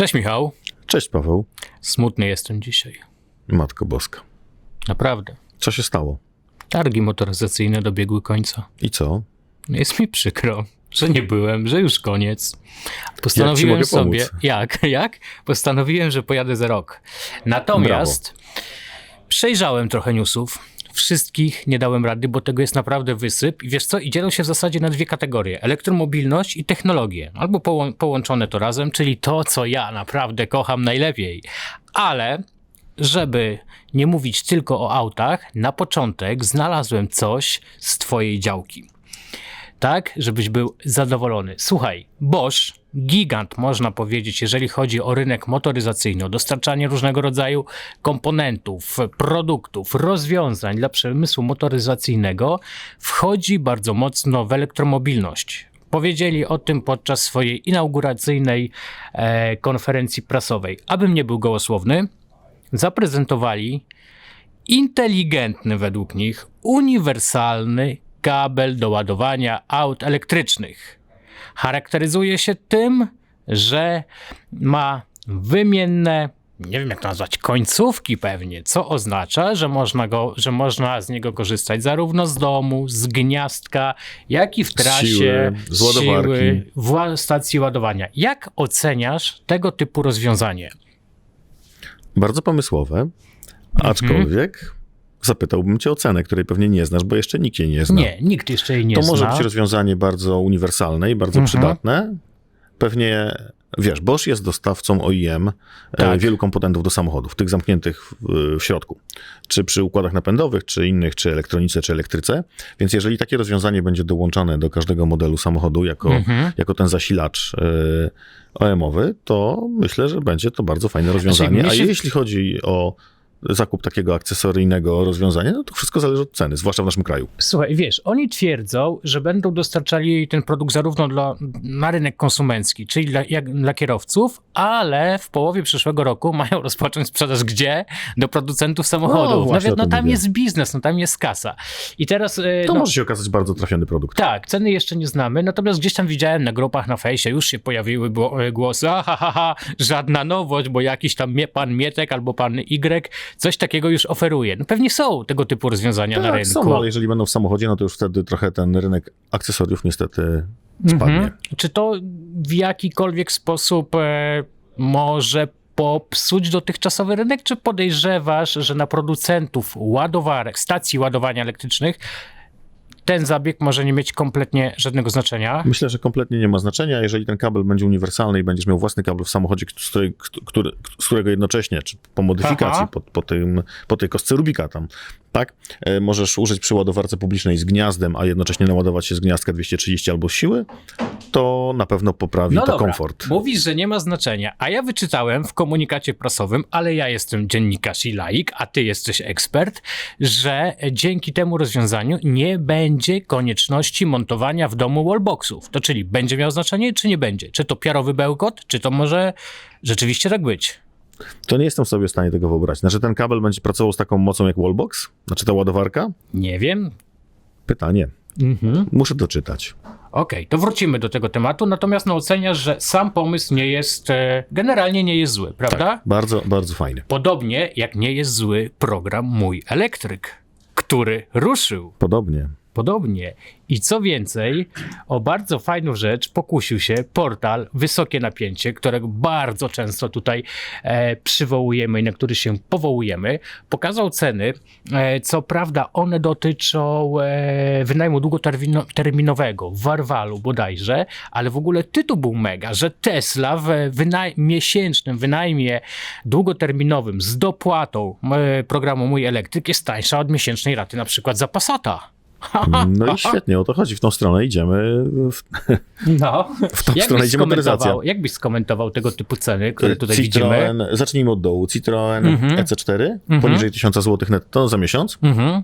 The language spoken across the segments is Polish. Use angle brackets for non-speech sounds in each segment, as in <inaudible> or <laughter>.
Cześć Michał. Cześć Paweł. Smutny jestem dzisiaj. Matko Boska. Naprawdę. Co się stało? Targi motoryzacyjne dobiegły końca. I co? Jest mi przykro, że nie byłem, że już koniec. Postanowiłem mogę sobie. pomóc? Jak? <laughs> Jak? Postanowiłem, że pojadę za rok. Natomiast przejrzałem trochę newsów. Wszystkich nie dałem rady, bo tego jest naprawdę wysyp. I wiesz co? I dzielą się w zasadzie na dwie kategorie: elektromobilność i technologie. Albo połą- połączone to razem, czyli to, co ja naprawdę kocham najlepiej. Ale żeby nie mówić tylko o autach, na początek znalazłem coś z Twojej działki. Tak, żebyś był zadowolony. Słuchaj, Bosch, gigant można powiedzieć, jeżeli chodzi o rynek motoryzacyjny, o dostarczanie różnego rodzaju komponentów, produktów, rozwiązań dla przemysłu motoryzacyjnego, wchodzi bardzo mocno w elektromobilność. Powiedzieli o tym podczas swojej inauguracyjnej e, konferencji prasowej. Abym nie był gołosłowny, zaprezentowali inteligentny według nich, uniwersalny kabel do ładowania aut elektrycznych. Charakteryzuje się tym, że ma wymienne, nie wiem jak to nazwać, końcówki pewnie, co oznacza, że można, go, że można z niego korzystać zarówno z domu, z gniazdka, jak i w trasie, siły, z ładowarki. siły, w stacji ładowania. Jak oceniasz tego typu rozwiązanie? Bardzo pomysłowe, aczkolwiek zapytałbym cię o cenę, której pewnie nie znasz, bo jeszcze nikt jej nie zna. Nie, nikt jeszcze jej nie to zna. może być rozwiązanie bardzo uniwersalne i bardzo Mhm. przydatne. Pewnie, wiesz, Bosch jest dostawcą OEM e, Tak. wielu komponentów do samochodów, tych zamkniętych w, w środku. Czy przy układach napędowych, czy innych, czy elektronice, czy elektryce. Więc jeżeli takie rozwiązanie będzie dołączane do każdego modelu samochodu jako, Mhm. jako ten zasilacz e, OEM-owy, to myślę, że będzie to bardzo fajne rozwiązanie. mnie się- A jeśli chodzi o zakup takiego akcesoryjnego rozwiązania, no to wszystko zależy od ceny, zwłaszcza w naszym kraju. Słuchaj, wiesz, oni twierdzą, że będą dostarczali ten produkt zarówno dla, na rynek konsumencki, czyli dla, jak, dla kierowców, ale w połowie przyszłego roku mają <laughs> rozpocząć sprzedaż gdzie? Do producentów samochodów. No, o no tam mówię. jest biznes, no tam jest kasa. I teraz... e, To no, może się okazać bardzo trafiony produkt. Tak, ceny jeszcze nie znamy, natomiast gdzieś tam widziałem na grupach na fejsie, już się pojawiły e, głosy, aha, ha, ha, żadna nowość, bo jakiś tam pan Mietek albo pan Y coś takiego już oferuje. No pewnie są tego typu rozwiązania na Tak, rynku. są, ale jeżeli będą w samochodzie, no to już wtedy trochę ten rynek akcesoriów niestety spadnie. Mhm. Czy to w jakikolwiek sposób e, może popsuć dotychczasowy rynek, czy podejrzewasz, że na producentów ładowarek, stacji ładowania elektrycznych ten zabieg może nie mieć kompletnie żadnego znaczenia? Myślę, że kompletnie nie ma znaczenia. Jeżeli ten kabel będzie uniwersalny i będziesz miał własny kabel w samochodzie, z, której, który, z którego jednocześnie, czy po modyfikacji, po, po, tym, po tej kostce Rubika tam, tak, e, możesz użyć przy ładowarce publicznej z gniazdem, a jednocześnie naładować się z gniazdka 230 albo z siły, to na pewno poprawi to komfort. Mówisz, że nie ma znaczenia, a ja wyczytałem w komunikacie prasowym, ale ja jestem dziennikarz i laik, a ty jesteś ekspert, że dzięki temu rozwiązaniu nie będzie konieczności montowania w domu wallboxów. To czyli będzie miał znaczenie, czy nie będzie? Czy to piarowy bełkot, czy to może rzeczywiście tak być? To nie jestem sobie w stanie tego wyobrazić. Znaczy ten kabel będzie pracował z taką mocą jak wallbox? Znaczy ta ładowarka? Nie wiem. Pytanie. Mhm. Muszę doczytać. Okej, to wrócimy do tego tematu, natomiast no oceniasz, że sam pomysł nie jest, e, generalnie nie jest zły, prawda? Tak, bardzo, bardzo fajny. Podobnie jak nie jest zły program Mój Elektryk, który ruszył. Podobnie. Podobnie. I co więcej, o bardzo fajną rzecz pokusił się portal Wysokie Napięcie, którego bardzo często tutaj e, przywołujemy i na który się powołujemy. Pokazał ceny. E, co prawda, one dotyczą e, wynajmu długoterminowego w Warwalu bodajże, ale w ogóle tytuł był mega, że Tesla w wynaj- miesięcznym wynajmie długoterminowym z dopłatą e, programu Mój Elektryk jest tańsza od miesięcznej raty na przykład za Passata. No i <laughs> świetnie, o to chodzi. W tą stronę idziemy. W, No. w tą Jak stronę idzie motoryzacja. jak byś skomentował tego typu ceny, które tutaj widzimy? Citroen, zacznijmy od dołu. Citroen Mhm. EC4, poniżej 1000 zł netto za miesiąc. Mhm.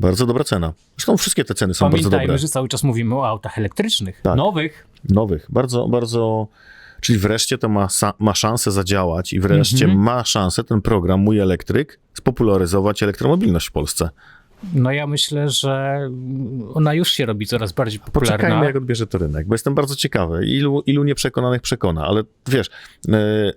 Bardzo dobra cena. Zresztą wszystkie te ceny są bardzo Pamiętajmy, dobre. że cały czas mówimy o autach elektrycznych, Tak. nowych. Nowych. Bardzo, bardzo... Czyli wreszcie to ma, ma szansę zadziałać i wreszcie Mhm. ma szansę ten program Mój Elektryk spopularyzować elektromobilność w Polsce. No ja myślę, że ona już się robi coraz bardziej popularna. Poczekajmy, jak odbierze to rynek, bo jestem bardzo ciekawy, ilu, ilu nieprzekonanych przekona, ale wiesz, e,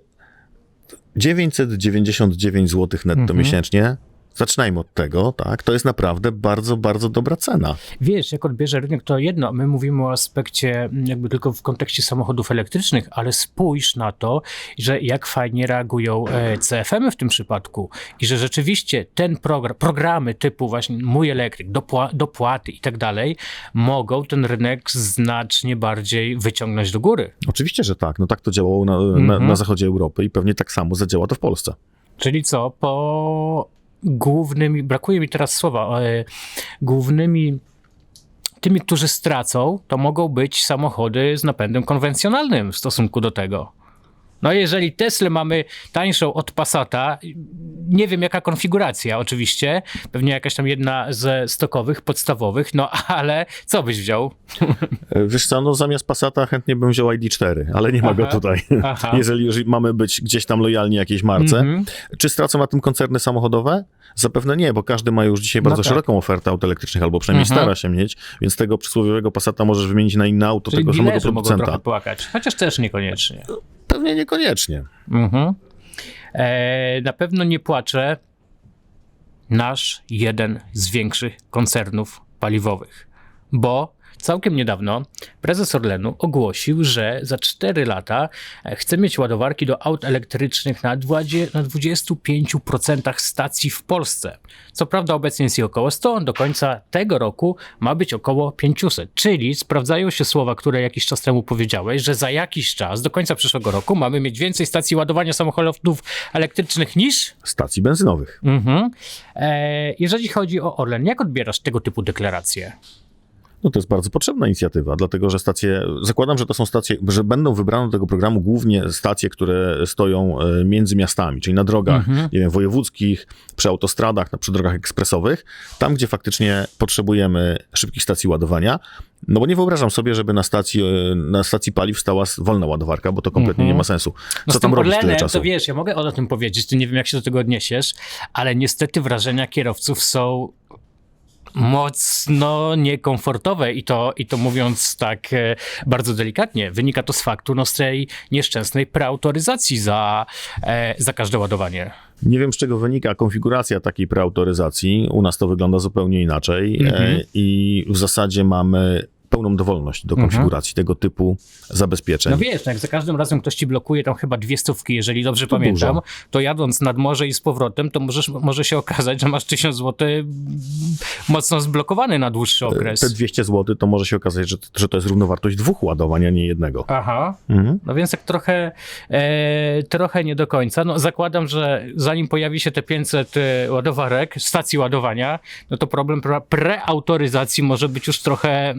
999 zł netto Mhm. miesięcznie, zaczynajmy od tego, tak, to jest naprawdę bardzo, bardzo dobra cena. Wiesz, jak odbierze rynek, to jedno, my mówimy o aspekcie mm, jakby tylko w kontekście samochodów elektrycznych, ale spójrz na to, że jak fajnie reagują e, CFM-y w tym przypadku i że rzeczywiście ten program, programy typu właśnie Mój Elektryk, dopła, dopłaty i tak dalej, mogą ten rynek znacznie bardziej wyciągnąć do góry. Oczywiście, że tak, no tak to działało na, na, Mhm. na zachodzie Europy i pewnie tak samo zadziała to w Polsce. Czyli co, po głównymi, brakuje mi teraz słowa, e, głównymi tymi, którzy stracą, to mogą być samochody z napędem konwencjonalnym w stosunku do tego. No jeżeli Tesla mamy tańszą od Passata, nie wiem jaka konfiguracja oczywiście, pewnie jakaś tam jedna ze stokowych, podstawowych, no ale co byś wziął? <laughs> Wiesz co, no zamiast Passata chętnie bym wziął ID4, ale nie ma go Aha, tutaj. aha. <laughs> Jeżeli już mamy być gdzieś tam lojalni jakiejś marce. Mhm. Czy stracą na tym koncerny samochodowe? Zapewne nie, bo każdy ma już dzisiaj No bardzo tak. szeroką ofertę aut elektrycznych, albo przynajmniej Mhm. stara się mieć, więc tego przysłowiowego Passata możesz wymienić na inne auto Czyli tego samego dilerzy mogą producenta. trochę płakać, chociaż też niekoniecznie. Pewnie niekoniecznie. Mhm. E, na pewno nie płacze nasz jeden z większych koncernów paliwowych, bo całkiem niedawno prezes Orlenu ogłosił, że za 4 lata e, chce mieć ładowarki do aut elektrycznych na, 20, na 25% stacji w Polsce. Co prawda obecnie jest ich około 100, do końca tego roku ma być około 500, czyli sprawdzają się słowa, które jakiś czas temu powiedziałeś, że za jakiś czas, do końca przyszłego roku mamy mieć więcej stacji ładowania samochodów elektrycznych niż Stacji benzynowych. Mhm. E, jeżeli chodzi o Orlen, jak odbierasz tego typu deklaracje? No to jest bardzo potrzebna inicjatywa, dlatego że stacje, zakładam, że to są stacje, że będą wybrane do tego programu głównie stacje, które stoją e, między miastami, czyli na drogach, Mhm. nie wiem, wojewódzkich, przy autostradach, przy drogach ekspresowych, tam, gdzie faktycznie potrzebujemy szybkich stacji ładowania, no bo nie wyobrażam sobie, żeby na stacji, e, na stacji paliw stała wolna ładowarka, bo to kompletnie Mhm. nie ma sensu. No Co z tym tam robić tyle Orlenem, czasu? to wiesz, ja mogę o tym powiedzieć, ty nie wiem jak się do tego odniesiesz, ale niestety wrażenia kierowców są mocno niekomfortowe i to, i to mówiąc tak e, bardzo delikatnie, wynika to z faktu no, z tej nieszczęsnej preautoryzacji za, e, za każde ładowanie. Nie wiem, z czego wynika konfiguracja takiej preautoryzacji. U nas to wygląda zupełnie inaczej Mhm. e, i w zasadzie mamy pełną dowolność do Mhm. konfiguracji tego typu zabezpieczeń. No wiesz, no jak za każdym razem ktoś ci blokuje tam chyba dwie stówki, jeżeli dobrze To pamiętam, dużo. to jadąc nad morze i z powrotem, to możesz, może się okazać, że masz 1000 zł mocno zblokowany na dłuższy okres. Te 200 zł to może się okazać, że, że to jest równowartość dwóch ładowań, a nie jednego. Aha. Mhm. No więc tak trochę, e, trochę nie do końca. No zakładam, że zanim pojawi się te 500 e, ładowarek, stacji ładowania, no to problem pre- preautoryzacji może być już trochę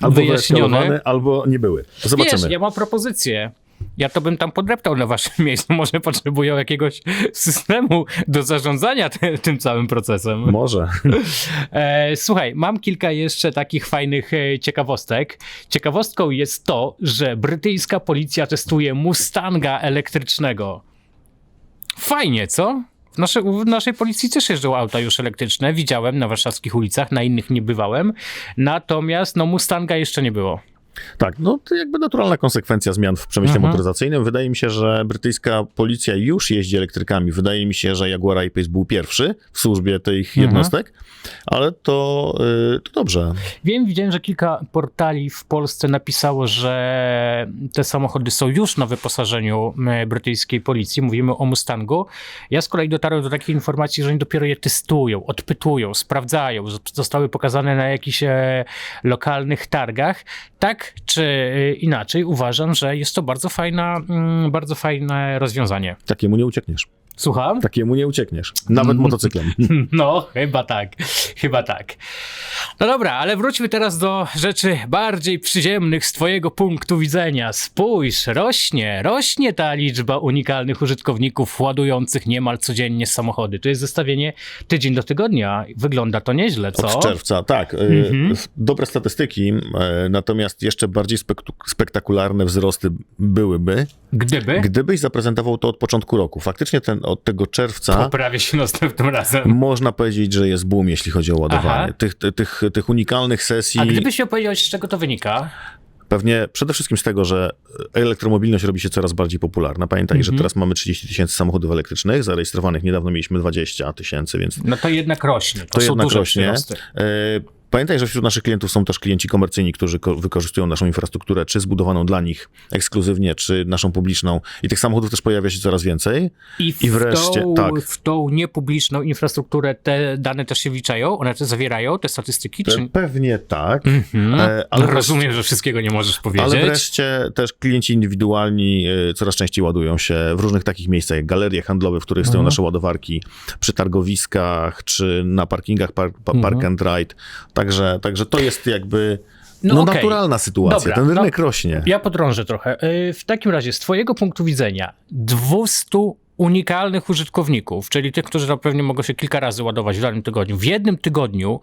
Albo wyeskalowane, albo nie były. Zobaczymy. Wiesz, ja mam propozycję. Ja to bym tam podreptał na waszym <laughs> miejscu. Może potrzebują jakiegoś systemu do zarządzania ty, tym całym procesem. Może. <laughs> E, słuchaj, mam kilka jeszcze takich fajnych e, ciekawostek. Ciekawostką jest to, że brytyjska policja testuje Mustanga elektrycznego. Fajnie, co? Nasze, w naszej policji też jeżdżą auta już elektryczne. Widziałem na warszawskich ulicach, na innych nie bywałem. Natomiast no Mustanga jeszcze nie było. Tak, no to jakby naturalna konsekwencja zmian w przemyśle Mhm. motoryzacyjnym. Wydaje mi się, że brytyjska policja już jeździ elektrykami. Wydaje mi się, że Jaguar I-Pace był pierwszy w służbie tych Mhm. jednostek, ale to, y, to dobrze. Wiem, widziałem, że kilka portali w Polsce napisało, że te samochody są już na wyposażeniu e, brytyjskiej policji. Mówimy o Mustangu. Ja z kolei dotarłem do takiej informacji, że oni dopiero je testują, odpytują, sprawdzają, zostały pokazane na jakichś e, lokalnych targach. Tak czy e, inaczej, uważam, że jest to bardzo fajna, mm, bardzo fajne rozwiązanie. Takiemu nie uciekniesz. Słucham? Takiemu nie uciekniesz. Nawet motocyklem. <laughs> No, chyba tak. Chyba tak. No dobra, ale wróćmy teraz do rzeczy bardziej przyziemnych z Twojego punktu widzenia. Spójrz, rośnie, rośnie ta liczba unikalnych użytkowników ładujących niemal codziennie samochody. To jest zestawienie tydzień do tygodnia. Wygląda to nieźle, co? Od czerwca, tak. y, Mhm. Dobre statystyki, y, natomiast jeszcze bardziej spektakularne wzrosty byłyby, Gdyby, Gdybyś zaprezentował to od początku roku, faktycznie ten, od tego czerwca poprawię się <laughs> następnym razem. można powiedzieć, że jest boom, jeśli chodzi o ładowanie. Tych, tych, tych, unikalnych sesji, A gdybyś miał powiedzieć, z czego to wynika? pewnie przede wszystkim z tego, że elektromobilność robi się coraz bardziej popularna. Pamiętaj, że Mhm. teraz mamy 30 tysięcy samochodów elektrycznych, zarejestrowanych niedawno mieliśmy 20 tysięcy, więc No to jednak rośnie. To, to są jednak duże rośnie. przyrosty. Pamiętaj, że wśród naszych klientów są też klienci komercyjni, którzy ko- wykorzystują naszą infrastrukturę, czy zbudowaną dla nich ekskluzywnie, czy naszą publiczną. I tych samochodów też pojawia się coraz więcej. I, w I wreszcie, tą, tak. w tą niepubliczną infrastrukturę te dane też się wliczają? One też zawierają te statystyki? Czy... Pewnie tak. Mhm. E, ale wreszcie- rozumiem, że wszystkiego nie możesz powiedzieć. Ale wreszcie też klienci indywidualni e, coraz częściej ładują się w różnych takich miejscach, jak galerie handlowe, w których stoją Mhm. nasze ładowarki, przy targowiskach, czy na parkingach park, pa- Mhm. park and ride. Także, także to jest jakby No no, okej. naturalna sytuacja. Dobra, Ten no- rynek rośnie. Ja podrążę trochę. Y, W takim razie, z Twojego punktu widzenia, 200 unikalnych użytkowników, czyli tych, którzy pewnie mogą się kilka razy ładować w danym tygodniu, w jednym tygodniu,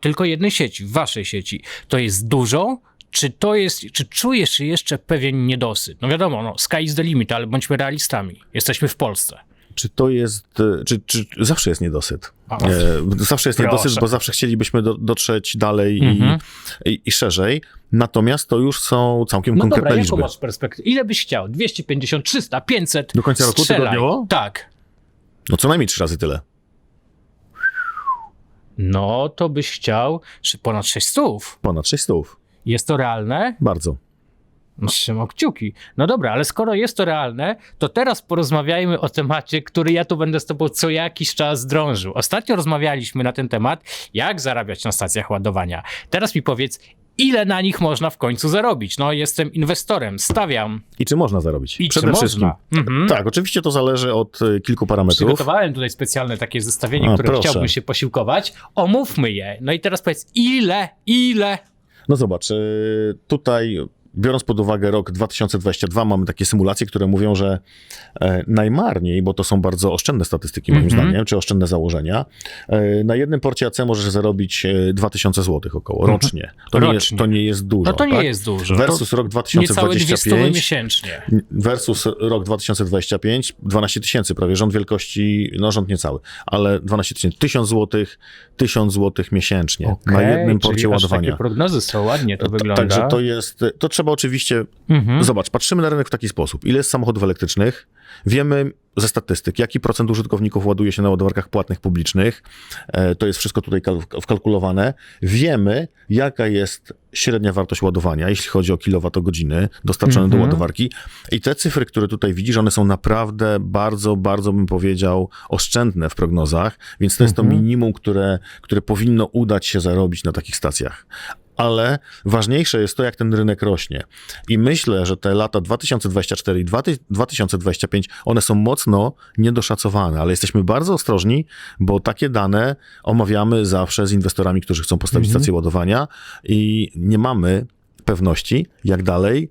tylko jednej sieci, w Waszej sieci, to jest dużo? Czy to jest, czy czujesz jeszcze pewien niedosyt? No wiadomo, no, sky is the limit, ale bądźmy realistami. Jesteśmy w Polsce. Czy to jest, e, czy, czy zawsze jest niedosyt? A, E, Zawsze jest Proszę. niedosyt, bo zawsze chcielibyśmy do, dotrzeć dalej Mhm. i, i, i szerzej. Natomiast to już są całkiem No konkretne dobra, jaką liczby. masz perspektywę? Ile byś chciał? 250, 300, 500? Do końca roku Strzelaj. tygodniowo? Tak. No co najmniej trzy razy tyle. No to byś chciał że ponad 600. Ponad 600. Jest to realne? Bardzo. No, Trzymam kciuki. No dobra, ale skoro jest to realne, to teraz porozmawiajmy o temacie, który ja tu będę z tobą co jakiś czas drążył. Ostatnio rozmawialiśmy na ten temat, jak zarabiać na stacjach ładowania. Teraz mi powiedz, ile na nich można w końcu zarobić? No jestem inwestorem, stawiam. I czy można zarobić? I Przede czy wszystkim. można? Mhm. Tak, oczywiście to zależy od y, kilku parametrów. Przygotowałem tutaj specjalne takie zestawienie, A, które proszę. chciałbym się posiłkować. Omówmy je. No i teraz powiedz, ile, ile? No zobacz, y, tutaj biorąc pod uwagę rok 2022, mamy takie symulacje, które mówią, że e, najmarniej, bo to są bardzo oszczędne statystyki moim Mhm. zdaniem, czy oszczędne założenia, e, na jednym porcie AC możesz zarobić e, 2000 zł około, rocznie. To, Nie, jest, Rocznie. to nie jest dużo. No to nie tak? jest dużo. Versus rok to 200 2025. miesięcznie. versus rok 2025, 12 tysięcy prawie, rząd wielkości, no rząd niecały, ale 12 tysięcy, 1000 złotych, 1000 złotych miesięcznie na Okej, jednym porcie ładowania. Takie prognozy są, ładnie to wygląda. Także to jest, to trzeba oczywiście, Mhm. zobacz, patrzymy na rynek w taki sposób, ile jest samochodów elektrycznych, wiemy ze statystyk, jaki procent użytkowników ładuje się na ładowarkach płatnych publicznych, e, to jest wszystko tutaj kal- wkalkulowane, wiemy, jaka jest średnia wartość ładowania, jeśli chodzi o kilowatogodziny dostarczone do Mhm. ładowarki i te cyfry, które tutaj widzisz, one są naprawdę bardzo, bardzo bym powiedział oszczędne w prognozach, więc to jest to Mhm. minimum, które, które powinno udać się zarobić na takich stacjach ale ważniejsze jest to, jak ten rynek rośnie. I myślę, że te lata 2024 i 20- 2025, one są mocno niedoszacowane, ale jesteśmy bardzo ostrożni, bo takie dane omawiamy zawsze z inwestorami, którzy chcą postawić Mhm. stację ładowania i nie mamy pewności, jak dalej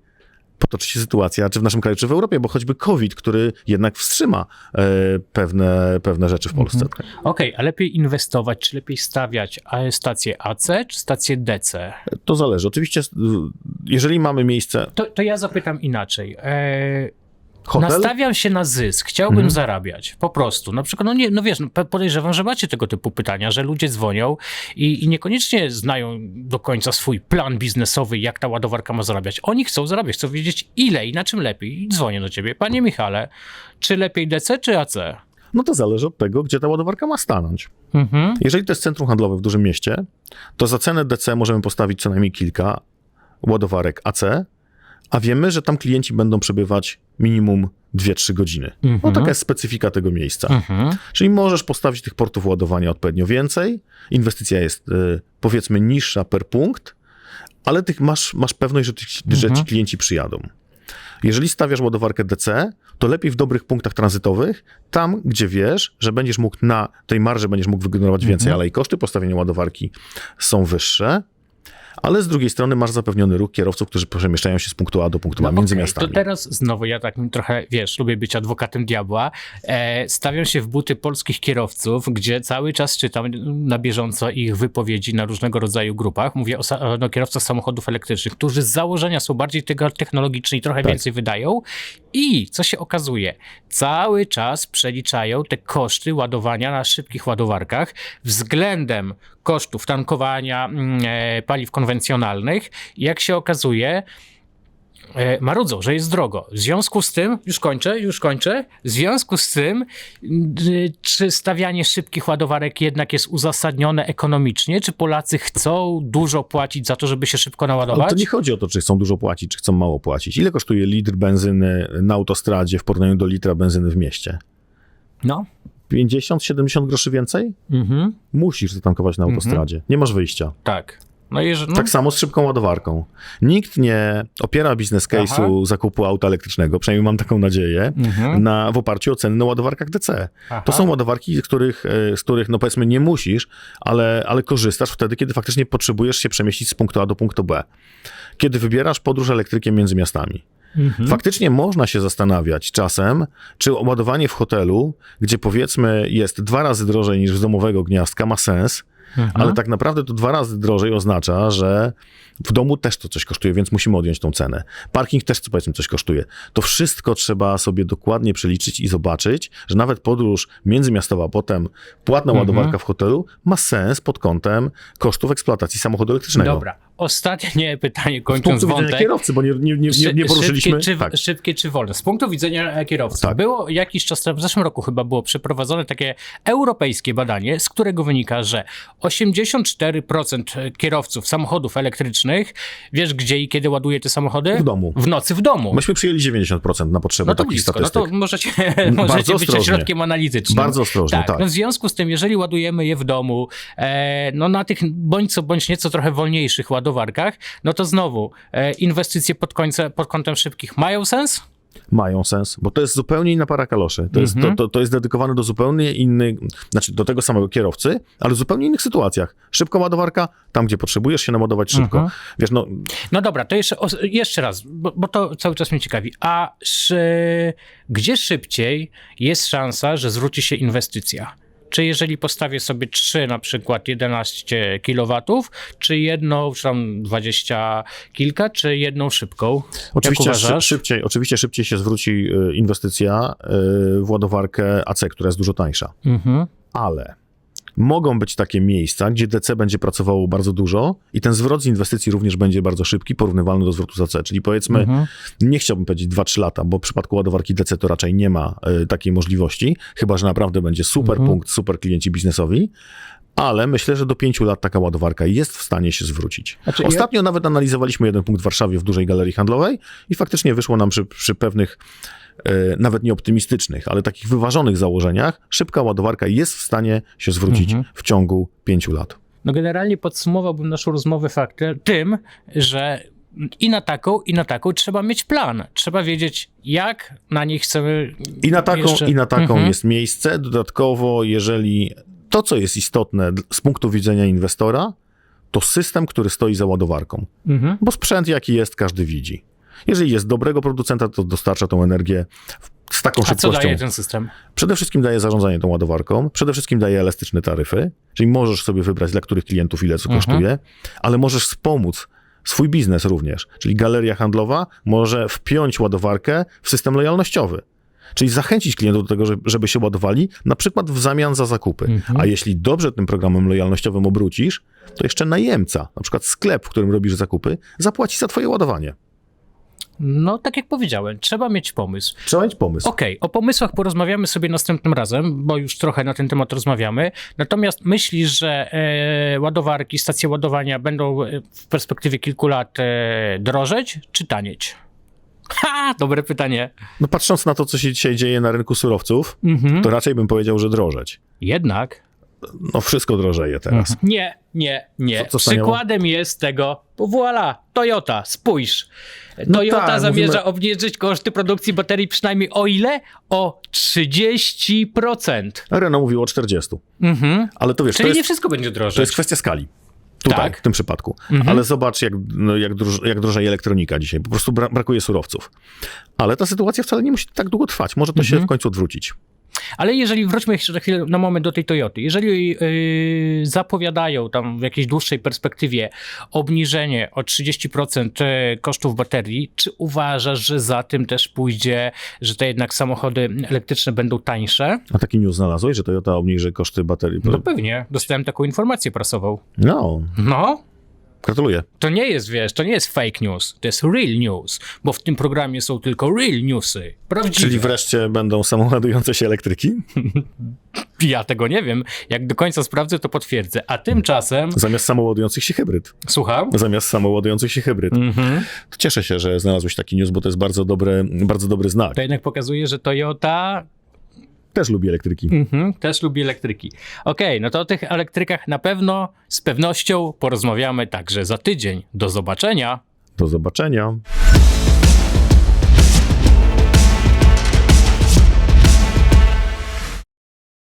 potoczy się sytuacja, czy w naszym kraju, czy w Europie, bo choćby COVID, który jednak wstrzyma e, pewne, pewne rzeczy w Polsce. Okej, a lepiej inwestować, czy lepiej stawiać stację AC, czy stację DC? To zależy. Oczywiście, jeżeli mamy miejsce, To, to ja zapytam inaczej. E, hotel, nastawiam się na zysk, chciałbym Mhm. zarabiać, po prostu. Na przykład, no, nie, no wiesz, no, podejrzewam, że macie tego typu pytania, że ludzie dzwonią i, i niekoniecznie znają do końca swój plan biznesowy, jak ta ładowarka ma zarabiać. Oni chcą zarabiać, chcą wiedzieć ile i na czym lepiej. I dzwonię do ciebie. Panie Michale, czy lepiej DC, czy AC? no to zależy od tego, gdzie ta ładowarka ma stanąć. Mhm. Jeżeli to jest centrum handlowe w dużym mieście, to za cenę DC możemy postawić co najmniej kilka ładowarek AC, a wiemy, że tam klienci będą przebywać minimum 2-3 godziny. No Mhm. taka jest specyfika tego miejsca. Mhm. Czyli możesz postawić tych portów ładowania odpowiednio więcej, inwestycja jest y, powiedzmy niższa per punkt, ale tych masz, masz pewność, że, że Mhm. ci klienci przyjadą. Jeżeli stawiasz ładowarkę DC, to lepiej w dobrych punktach tranzytowych, tam gdzie wiesz, że będziesz mógł na tej marży będziesz mógł wygenerować więcej, Mhm. ale i koszty postawienia ładowarki są wyższe. Ale z drugiej strony masz zapewniony ruch kierowców, którzy przemieszczają się z punktu A do punktu B między No okej, miastami. To teraz znowu ja tak trochę, wiesz, lubię być adwokatem diabła. E, stawiam się w buty polskich kierowców, gdzie cały czas czytam na bieżąco ich wypowiedzi na różnego rodzaju grupach. Mówię o sa- no, kierowcach samochodów elektrycznych, którzy z założenia są bardziej technologiczni i trochę Tak. więcej wydają. I co się okazuje? Cały czas przeliczają te koszty ładowania na szybkich ładowarkach względem kosztów tankowania mm, e, paliw konwencjonalnych. I jak się okazuje, e, marudzą, że jest drogo. W związku z tym, już kończę, już kończę, w związku z tym, y, czy stawianie szybkich ładowarek jednak jest uzasadnione ekonomicznie, czy Polacy chcą dużo płacić za to, żeby się szybko Ale naładować? to nie chodzi o to, czy chcą dużo płacić, czy chcą mało płacić. Ile kosztuje litr benzyny na autostradzie w porównaniu do litra benzyny w mieście? No. 50-70 groszy więcej? Mhm. Musisz zatankować na autostradzie. Nie masz wyjścia. Tak. No i no, Tak samo z szybką ładowarką. Nikt nie opiera biznes case'u zakupu auta elektrycznego, przynajmniej mam taką nadzieję, Mhm. na, w oparciu o ceny na ładowarkach DC. Aha. To są ładowarki, z których, e, z których no powiedzmy nie musisz, ale, ale korzystasz wtedy, kiedy faktycznie potrzebujesz się przemieścić z punktu A do punktu B. Kiedy wybierasz podróż elektrykiem między miastami. Mhm. Faktycznie można się zastanawiać czasem, czy ładowanie w hotelu, gdzie powiedzmy jest dwa razy drożej niż z domowego gniazdka, ma sens, Mhm. ale tak naprawdę to dwa razy drożej oznacza, że w domu też to coś kosztuje, więc musimy odjąć tą cenę. Parking też co powiedzmy coś kosztuje. To wszystko trzeba sobie dokładnie przeliczyć i zobaczyć, że nawet podróż międzymiastowa, potem płatna Mhm. ładowarka w hotelu ma sens pod kątem kosztów eksploatacji samochodu elektrycznego. Dobra. Ostatnie pytanie, Z kończąc punktu widzenia wątek. kierowcy, bo nie, nie, nie, nie, nie poruszyliśmy. Szybkie czy, tak. szybkie czy wolne? Z punktu widzenia kierowcy. Tak. Było jakiś czas temu, w zeszłym roku chyba było przeprowadzone takie europejskie badanie, z którego wynika, że 84% kierowców samochodów elektrycznych, wiesz gdzie i kiedy ładuje te samochody? W domu. W nocy w domu. Myśmy przyjęli 90% na potrzeby no to takich blisko, no statystyk. to możecie, <laughs> możecie być ostrożnie. środkiem analitycznym. Bardzo ostrożnie, tak. No w związku z tym, jeżeli ładujemy je w domu, e, no na tych bądź co bądź nieco trochę wolniejszych ładowarkach, no to znowu e, inwestycje pod, końce, pod kątem szybkich mają sens? mają sens, bo to jest zupełnie inna para kaloszy. To, jest, Mhm. to, to, to jest dedykowane do zupełnie innych, znaczy do tego samego kierowcy, ale w zupełnie innych sytuacjach. Szybka ładowarka, tam gdzie potrzebujesz się naładować szybko. Mhm. Wiesz, no, No dobra, to jeszcze, jeszcze raz, bo, bo to cały czas mnie ciekawi. A szy, gdzie szybciej jest szansa, że zwróci się inwestycja? Czy jeżeli postawię sobie 3 na przykład 11 kW, czy jedną, czy tam 20 kilka, czy jedną szybką? oczywiście, szy, szybciej, oczywiście szybciej się zwróci y, inwestycja y, w ładowarkę AC, która jest dużo tańsza. Mhm. ale mogą być takie miejsca, gdzie DC będzie pracowało bardzo dużo i ten zwrot z inwestycji również będzie bardzo szybki, porównywalny do zwrotu z AC. Czyli powiedzmy, Mhm. nie chciałbym powiedzieć 2-3 lata, bo w przypadku ładowarki DC to raczej nie ma y, takiej możliwości, chyba że naprawdę będzie super Mhm. punkt, super klienci biznesowi. Ale myślę, że do 5 lat taka ładowarka jest w stanie się zwrócić. Znaczy, ja- Ostatnio nawet analizowaliśmy jeden punkt w Warszawie w dużej galerii handlowej i faktycznie wyszło nam przy, przy pewnych nawet nie optymistycznych, ale takich wyważonych założeniach, szybka ładowarka jest w stanie się zwrócić Mhm. w ciągu pięciu lat. No generalnie podsumowałbym naszą rozmowę faktem tym, że i na taką, i na taką trzeba mieć plan. Trzeba wiedzieć, jak na nich chcemy. I na taką, jeszcze... i na taką Mhm. jest miejsce. Dodatkowo, jeżeli to, co jest istotne z punktu widzenia inwestora, to system, który stoi za ładowarką. Mhm. Bo sprzęt, jaki jest, każdy widzi. Jeżeli jest dobrego producenta, to dostarcza tą energię z taką A co szybkością. daje ten system? Przede wszystkim daje zarządzanie tą ładowarką, przede wszystkim daje elastyczne taryfy, czyli możesz sobie wybrać dla których klientów ile co Mhm. kosztuje, ale możesz wspomóc swój biznes również, czyli galeria handlowa może wpiąć ładowarkę w system lojalnościowy. Czyli zachęcić klientów do tego, że- żeby się ładowali, na przykład w zamian za zakupy. Mhm. A jeśli dobrze tym programem lojalnościowym obrócisz, to jeszcze najemca, na przykład sklep, w którym robisz zakupy, zapłaci za twoje ładowanie. No, tak jak powiedziałem, trzeba mieć pomysł. Trzeba mieć pomysł. Okej, o pomysłach porozmawiamy sobie następnym razem, bo już trochę na ten temat rozmawiamy. Natomiast myślisz, że e, ładowarki, stacje ładowania będą e, w perspektywie kilku lat e, drożeć czy tanieć? Ha, dobre pytanie. No patrząc na to, co się dzisiaj dzieje na rynku surowców, Mhm. to raczej bym powiedział, że drożeć. Jednak. No wszystko drożeje teraz. Nie, nie, nie. Co- co? Przykładem jest tego, voilà, Toyota, spójrz. Toyota tak, zamierza mówimy- obniżyć koszty produkcji baterii przynajmniej o ile? O 30%. Renault mówił o 40. Mhm. Ale to wiesz, Czyli to nie jest, wszystko będzie drożeć. to jest kwestia skali. Tutaj, Tak. w tym przypadku. Ale zobacz, jak, no, jak, droż, jak drożeje elektronika dzisiaj. Po prostu bra brakuje surowców. Ale ta sytuacja wcale nie musi tak długo trwać. Może to się w końcu odwrócić. Ale jeżeli, wróćmy jeszcze na chwilę, na moment do tej Toyoty. Jeżeli yy, zapowiadają tam w jakiejś dłuższej perspektywie obniżenie o 30% e, kosztów baterii, czy uważasz, że za tym też pójdzie, że te jednak samochody elektryczne będą tańsze? A taki news znalazłeś, że Toyota obniży koszty baterii? No pewnie, dostałem taką informację prasową. No, No, gratuluję. to nie jest, wiesz, to nie jest fake news, to jest real news, bo w tym programie są tylko real newsy, prawdziwe. Czyli wreszcie będą samoładujące się elektryki? <laughs> Ja tego nie wiem, jak do końca sprawdzę, to potwierdzę. A tymczasem, Zamiast samoładujących się hybryd. słucham? Zamiast samoładujących się hybryd. Mhm. Cieszę się, że znalazłeś taki news, bo to jest bardzo dobry, bardzo dobry znak. To jednak pokazuje, że Toyota Też lubi elektryki. mhm, też lubi elektryki. Okej, no to o tych elektrykach na pewno z pewnością porozmawiamy także za tydzień. Do zobaczenia. Do zobaczenia.